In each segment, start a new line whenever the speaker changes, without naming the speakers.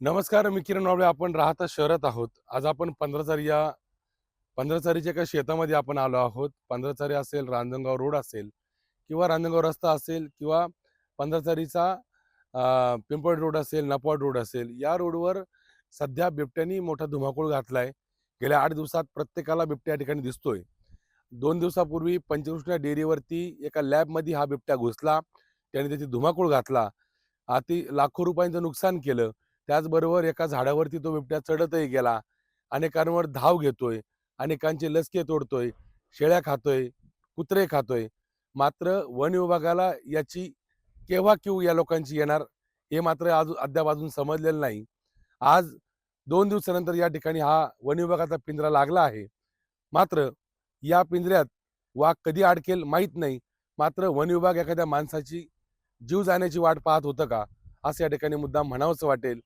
नमस्कार मी किरण वाबळे आपण राहता शहरात आहोत. आज आपण पंधराचारी या पंधराचारीच्या एका शेतामध्ये आपण आलो आहोत. पंधराचारी असेल रांजणगाव रोड असेल किंवा रांजणगाव रस्ता असेल किंवा पंधराचारीचा पिंपळ रोड असेल नपाड रोड असेल या रोडवर सध्या बिबट्यानी मोठा धुमाकूळ घातलाय. गेल्या आठ दिवसात प्रत्येकाला बिबट्या या ठिकाणी दिसतोय. दोन दिवसापूर्वी पंचकृष्णा डेअरीवरती एका लॅबमध्ये हा बिबट्या घुसला. त्याने त्याची धुमाकूळ घातला. अति लाखो रुपयांचं नुकसान केलं. त्याचबरोबर एका झाडावरती तो बिबट्या चढतही गेला अनेकांवर धाव घेतोय अनेकांचे लसके तोडतोय शेळ्या खातोय कुत्रे खातोय. मात्र वन विभागाला याची केव्हा किव या लोकांची येणार हे मात्र आज अद्याप अजून समजलेलं नाही. आज दोन दिवसानंतर या ठिकाणी हा वन विभागाचा पिंजरा लागला आहे. मात्र या पिंजऱ्यात वाघ कधी अडकेल माहीत नाही. मात्र वन विभाग एखाद्या माणसाची जीव जाण्याची वाट पाहत होतं का? असं या ठिकाणी मुद्दा म्हणावंसं वाटेल.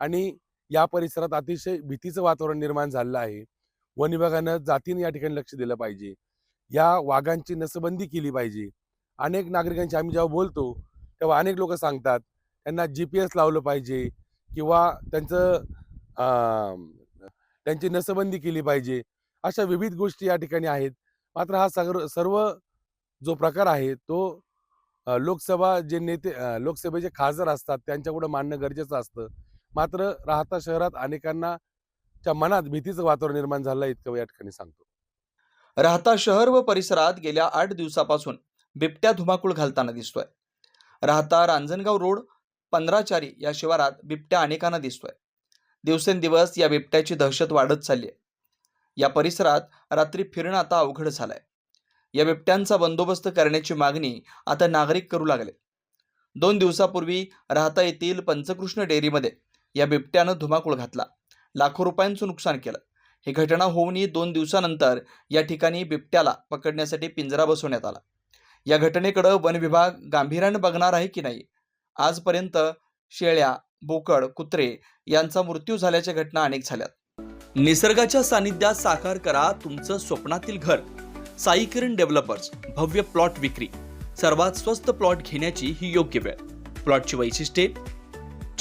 आणि या परिसरात अतिशय भीतीचं वातावरण निर्माण झालेलं आहे. वन विभागानं जातीने या ठिकाणी लक्ष दिलं पाहिजे. या वाघांची नसबंदी केली पाहिजे. अनेक नागरिकांशी आम्ही जेव्हा बोलतो तेव्हा अनेक लोक सांगतात त्यांना जी पी एस लावलं पाहिजे किंवा त्यांचं अं, त्यांची नसबंदी केली पाहिजे. अशा विविध गोष्टी या ठिकाणी आहेत. मात्र हा सगळ सर्व जो प्रकार आहे तो लोकसभा जे नेते लोकसभेचे खासदार असतात त्यांच्याकडं मानणं गरजेचं असतं. मात्र राहता शहरात अनेकांना च्या मनात भीतीचं वातावरण निर्माण झालं इतकं या ठिकाणी सांगतो.
राहता शहर व परिसरात गेल्या आठ दिवसापासून बिबट्या धुमाकूळ घालताना दिसतोय. राहता रांजणगाव रोड पंधराचारी या शिवारात बिबट्या अनेकांना दिसतोय. दिवसेंदिवस या बिबट्याची दहशत वाढत चालली आहे. या परिसरात रात्री फिरणं आता अवघड झालंय. या बिबट्यांचा बंदोबस्त करण्याची मागणी आता नागरिक करू लागले. दोन दिवसापूर्वी राहता येथील पंचकृष्ण डेअरीमध्ये या बिबट्यानं धुमाकूळ घातला. लाखो रुपयांचं नुकसान केलं. ही घटना होऊनही दोन दिवसानंतर या ठिकाणी बिबट्याला पकडण्यासाठी पिंजरा बसवण्यात आला. या घटनेकडं वन विभाग गांभीर्यानं बघणार आहे की नाही? आजपर्यंत शेळ्या बोकड कुत्रे यांचा मृत्यू झाल्याच्या घटना अनेक झाल्यात. निसर्गाच्या सानिध्यात साकार करा तुमचं स्वप्नातील घर. साई किरण डेव्हलपर्स भव्य प्लॉट विक्री. सर्वात स्वस्त प्लॉट घेण्याची ही योग्य वेळ. प्लॉटची वैशिष्ट्ये